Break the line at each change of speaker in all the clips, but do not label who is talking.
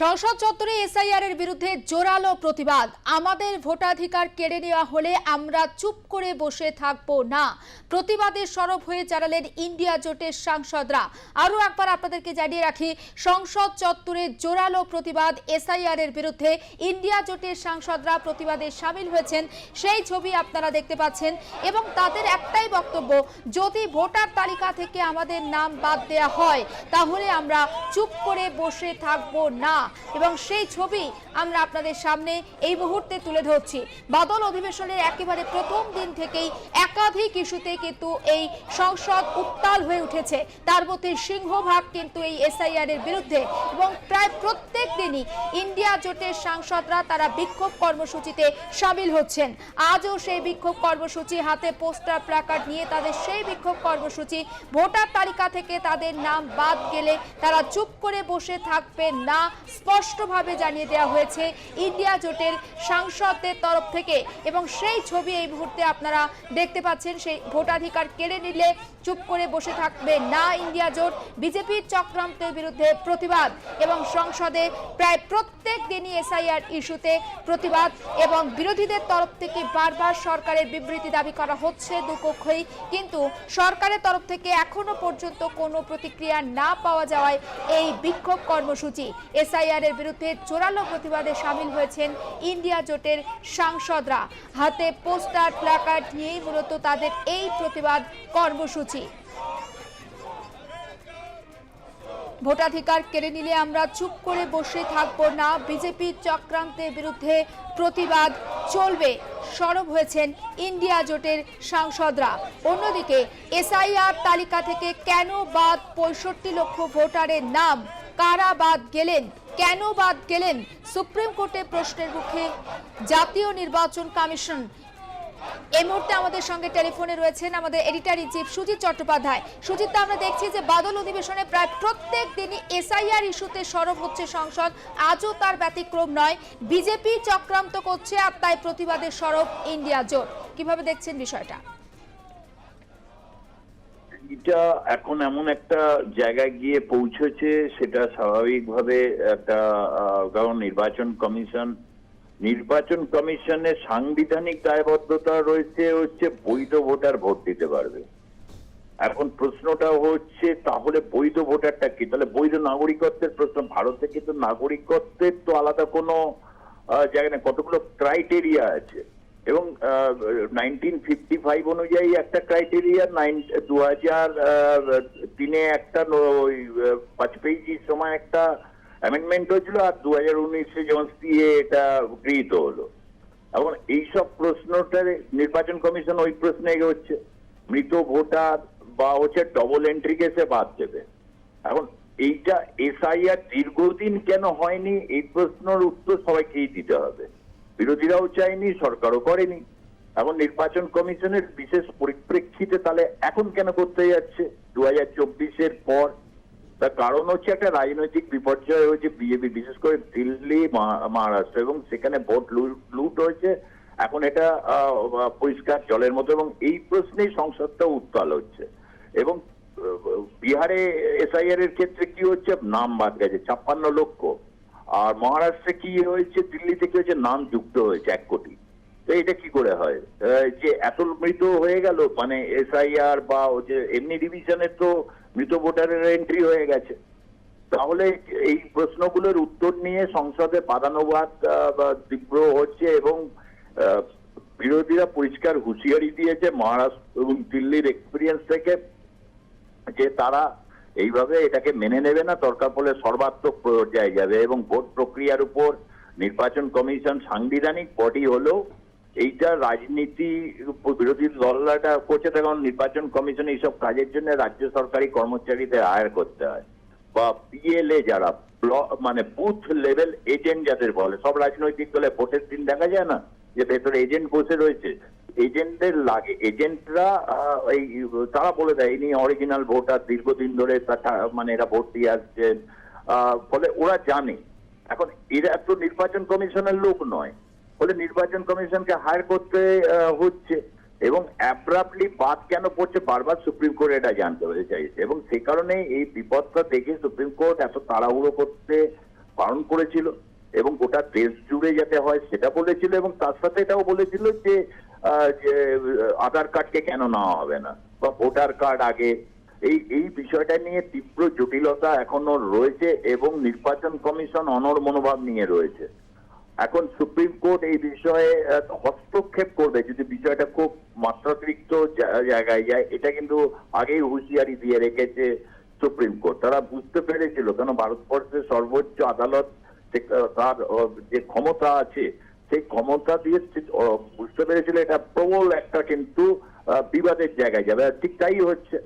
সংসদ চত্বরে এসআইআর এর বিরুদ্ধে জোরালো প্রতিবাদ। আমাদের ভোটাধিকার কেড়ে নেওয়া হলে আমরা চুপ করে বসে থাকব না। প্রতিবাদের সরব হয়ে জানালেন ইন্ডিয়া জোটের সাংসদরা। আরও একবার আপনাদেরকে জানিয়ে রাখি, সংসদ চত্বরে জোরালো প্রতিবাদ এসআইআর এর বিরুদ্ধে ইন্ডিয়া জোটের সাংসদরা প্রতিবাদে সামিল হয়েছেন। সেই ছবি আপনারা দেখতে পাচ্ছেন এবং তাদের একটাই বক্তব্য, যদি ভোটার তালিকা থেকে আমাদের নাম বাদ দেয়া হয়, তাহলে আমরা চুপ করে বসে থাকব না। এবং সেই ছবি আমরা আপনাদের সামনে এই মুহূর্তে তুলে ধরছি। বাদল অধিবেশনের একেবারে প্রথম দিন থেকেই একাধিক ইস্যুতে কিন্তু এই সংসদ উত্তাল হয়ে উঠেছে। তার মধ্যে সিংহভাগ কিন্তু এই এসআইআর এর বিরুদ্ধে এবং প্রায় প্রত্যেক দিনই ইন্ডিয়া জোটের সাংসদরা তারা বিক্ষোভ কর্মসূচিতে সামিল হচ্ছেন। আজও সেই বিক্ষোভ কর্মসূচি, হাতে পোস্টার প্ল্যাকার্ড নিয়ে তাদের সেই বিক্ষোভ কর্মসূচি, ভোটার তালিকা থেকে তাদের নাম বাদ গেলে তারা চুপ করে বসে থাকবে না স্পষ্টভাবে জানিয়ে দেওয়া হয়েছে, ইন্ডিয়া জোটের সাংসদদের তরফ থেকে। এবং সেই ছবি এই মুহূর্তে আপনারা দেখতে পাচ্ছেন, সেই ভোটাধিকার কেড়ে নিলে চুপ করে বসে থাকবে না ইন্ডিয়া জোট। বিজেপির চক্রান্তের বিরুদ্ধে প্রতিবাদ এবং সংসদে প্রায় প্রত্যেক দিনই এসআইআর ইস্যুতে প্রতিবাদ এবং বিরোধীদের তরফ থেকে বারবার সরকারের বিবৃতি দাবি করা হচ্ছে দুপক্ষই। কিন্তু সরকারের তরফ থেকে এখনও পর্যন্ত কোনো প্রতিক্রিয়া না পাওয়া যাওয়ায় এই বিক্ষোভ কর্মসূচি। এসআইআর এর বিরুদ্ধে জোরালো প্রতিবাদে সামিল হয়েছেন ইন্ডিয়া জোটের সাংসদরা। হাতে পোস্টার, প্ল্যাকার্ড নিয়েই মূলত তাদের এই প্রতিবাদ কর্মসূচি। ভোটাধিকার কেড়ে নিলে আমরা চুপ করে বসে থাকব না বিজেপির চক্রান্তের বিরুদ্ধে প্রতিবাদ চলবে, সরব হয়েছেন ইন্ডিয়া জোটের সাংসদরা। অন্যদিকে, এসআইআর তালিকা থেকে কেন বাদ পঁয়ষট্টি লক্ষ ভোটারের নাম? কারা বাদ গেলেন? কেন বাদ গেলেন? সুপ্রিম কোর্টে প্রশ্নের মুখে জাতীয় নির্বাচন কমিশন। এই মুহূর্তে আমাদের সঙ্গে টেলিফোনে রয়েছেন আমাদের editor in chief Sujit Chattopadhyay. Sujit আমরা দেখছি যে বাদল অধিবেশনে প্রায় প্রত্যেক দিনই এসআইআর ইস্যুতে সরব হচ্ছে সংসদ। আজও তার ব্যতিক্রম নয়। বিজেপি চক্রান্ত করছে আর তাই প্রতিবাদে সরব ইন্ডিয়া জোট। কীভাবে দেখছেন বিষয়টা?
এটা এখন এমন একটা জায়গায় গিয়ে পৌঁছেছে, সেটা স্বাভাবিকভাবে একটা কারণ নির্বাচন কমিশন, নির্বাচন কমিশনের সাংবিধানিক দায়বদ্ধতা রয়েছে, হচ্ছে বৈধ ভোটার ভোট দিতে পারবে। এখন প্রশ্নটা হচ্ছে, তাহলে বৈধ ভোটারটা কি? তাহলে বৈধ নাগরিকত্বের প্রশ্ন, ভারতে কিন্তু নাগরিকত্বের তো আলাদা কোনো জায়গা নেই, কতগুলো ক্রাইটেরিয়া আছে? এবং নাইনটিন ফিফটি ফাইভ অনুযায়ী একটা ক্রাইটেরিয়া নাইন দু হাজার তিনে একটা ওই বাজপেয়ীজির সময় একটা অ্যামেন্ডমেন্ট হয়েছিল আর দু হাজার উনিশে যেমন সিএ এটা গৃহীত হলো। এখন এইসব প্রশ্নটার নির্বাচন কমিশন ওই প্রশ্নে এগোচ্ছে। মৃত ভোটার বা হচ্ছে ডবল এন্ট্রি কেসে বাদ দেবে। এখন এইটা এসআইআর দীর্ঘদিন কেন হয়নি? এই প্রশ্নের উত্তর সবাইকেই দিতে হবে। বিরোধীরাও চায়নি, সরকারও করেনি। এখন নির্বাচন কমিশনের বিশেষ পরিপ্রেক্ষিতে তাহলে এখন কেন করতে যাচ্ছে? দু হাজার চব্বিশের পর তার কারণ হচ্ছে একটা রাজনৈতিক বিপর্যয় হয়েছে বিজেপি, বিশেষ করে দিল্লি, মহা- মহারাষ্ট্র এবং সেখানে ভোট লুট হয়েছে। এখন এটা পরিষ্কার জলের মতো এবং এই প্রশ্নেই সংসদটা উত্তাল হচ্ছে। এবং বিহারে এসআইআর এর ক্ষেত্রে কি হচ্ছে? নাম বাদ গেছে, ছাপ্পান্ন লক্ষ। আর মহারাষ্ট্রে কি হয়েছে? দিল্লিতে কি হয়েছে, নাম যুক্ত হয়েছে এক কোটি। তো এটা কি করে হয়? যে এত মৃত হয়ে গেল মানে এসআইআর বা যে এমনি ডিভিশনের তো মৃত ভোটারের এন্ট্রি হয়ে গেছে। তাহলে এই প্রশ্নগুলোর উত্তর নিয়ে সংসদে বাদানুবাদ তীব্র হচ্ছে এবং বিরোধীরা পরিষ্কার হুঁশিয়ারি দিয়েছে মহারাষ্ট্র এবং দিল্লির এক্সপিরিয়েন্স থেকে যে তারা এইভাবে এটাকে মেনে নেবে না। দরকার পড়লে সর্বাত্মক পর্যায়ে যাবে এবং ভোট প্রক্রিয়ার উপর নির্বাচন কমিশন সাংবিধানিক বডি হলেও এইটা রাজনীতি বিরোধী দলটা করছে তখন নির্বাচন কমিশন এইসব কাজের জন্য রাজ্য সরকারি কর্মচারীদের হায়ার করতে হয়। বা পিএলএ যারা মানে বুথ লেভেল এজেন্ট যাদের বলে, সব রাজনৈতিক দলে ভোটের দিন দেখা যায় না যে ভেতরে এজেন্ট বসে রয়েছে। এজেন্টদের লাগে। এজেন্টরা এই তারা বলে দেয়, ইনি অরিজিনাল ভোটার দীর্ঘদিন ধরে মানে এরা ভোট দিয়ে আসছেন ফলে ওরা জানে। এখন এরা তো নির্বাচন কমিশনের লোক নয়। ফলে নির্বাচন কমিশনকে হায়ার করতে হচ্ছে এবং অ্যাব্রাপলি বাদ কেন পড়ছে বারবার সুপ্রিম কোর্ট এটা জানতে চাইছে। এবং সে কারণে এই বিপদটা দেখে সুপ্রিম কোর্ট এত তাড়াহুড়ো করতে বারণ করেছিল এবং গোটা দেশ জুড়ে যাতে হয় সেটা বলেছিল এবং তার সাথে এটাও বলেছিল যে যে আধার কার্ডকে কেন নেওয়া হবে না? বা ভোটার কার্ড আগে? এই এই বিষয়টা নিয়ে তীব্র জটিলতা এখনও রয়েছে এবং নির্বাচন কমিশন অনর মনোভাব নিয়ে রয়েছে। এখন সুপ্রিম কোর্ট এই বিষয়ে হস্তক্ষেপ করবে। যদি বিষয়টা খুব মাত্রাতিরিক্ত জায়গায় যায়, এটা কিন্তু আগেই হুঁশিয়ারি দিয়ে রেখেছে সুপ্রিম কোর্ট। তারা বুঝতে পেরেছিল কেন ভারতবর্ষের সর্বোচ্চ আদালত তার যে ক্ষমতা আছে সেই ক্ষমতা দিয়ে বুঝতে পেরেছিল এটা প্রবল একটা কিন্তু বিবাদের জায়গায় যাবে। ঠিক তাই হচ্ছে।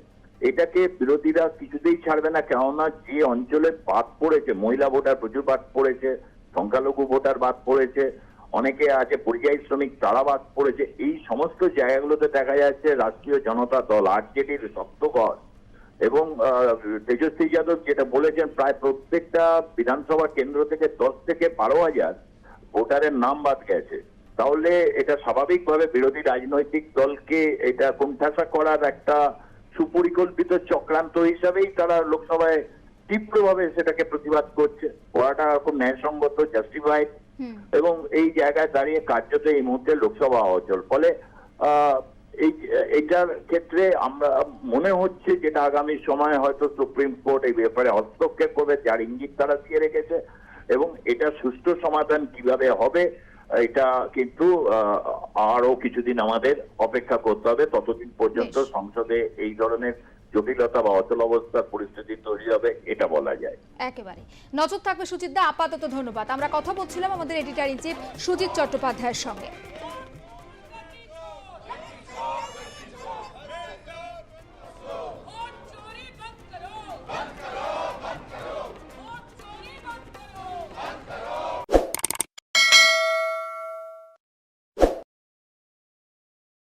এটাকে বিরোধীরা কিছুতেই ছাড়বে না কেননা যে অঞ্চলে বাদ পড়েছে মহিলা ভোটার প্রচুর বাদ পড়েছে সংখ্যালঘু ভোটার বাদ পড়েছে অনেকে আছে পরিযায়ী শ্রমিক তারা বাদ পড়েছে এই সমস্ত জায়গাগুলোতে দেখা যাচ্ছে রাষ্ট্রীয় জনতা দল আরজেডির শক্তগড় এবং আহ, তেজস্বী যাদব যেটা বলেছেন প্রায় প্রত্যেকটা বিধানসভা কেন্দ্র থেকে দশ থেকে বারো হাজার ভোটারের নাম বাদ গেছে। তাহলে এটা স্বাভাবিকভাবে বিরোধী রাজনৈতিক দলকে এটা কোণঠাসা করার একটা সুপরিকল্পিত চক্রান্ত হিসাবেই তারা লোকসভায় তীব্রভাবে সেটাকে প্রতিবাদ করছে। করাটা খুব ন্যায়সঙ্গত জাস্টিফাইড এবং এই জায়গায় দাঁড়িয়ে কার্যত এই মুহূর্তে লোকসভা অচল। ফলে আহ, এই এটার ক্ষেত্রে আমরা মনে হচ্ছে যেটা আগামী সময় হয়তো সুপ্রিম কোর্ট এই ব্যাপারে হস্তক্ষেপ করবে যার ইঙ্গিত তারা দিয়ে রেখেছে। এবং এটা সুষ্ঠু সমাধান কীভাবে হবে এটা কিন্তু আরও কিছুদিন আমাদের অপেক্ষা করতে হবে। ততদিন পর্যন্ত সংসদে এই ধরনের জটিলতা বা অচল অবস্থার পরিস্থিতি তৈরি হবে এটা বলা যায়।
একেবারে। নজর থাকবে সুচিত দা আপাতত ধন্যবাদ। আমরা কথা বলছিলাম আমাদের এডিটার ইন চিফ সুজিত চট্টোপাধ্যায়ের সঙ্গে।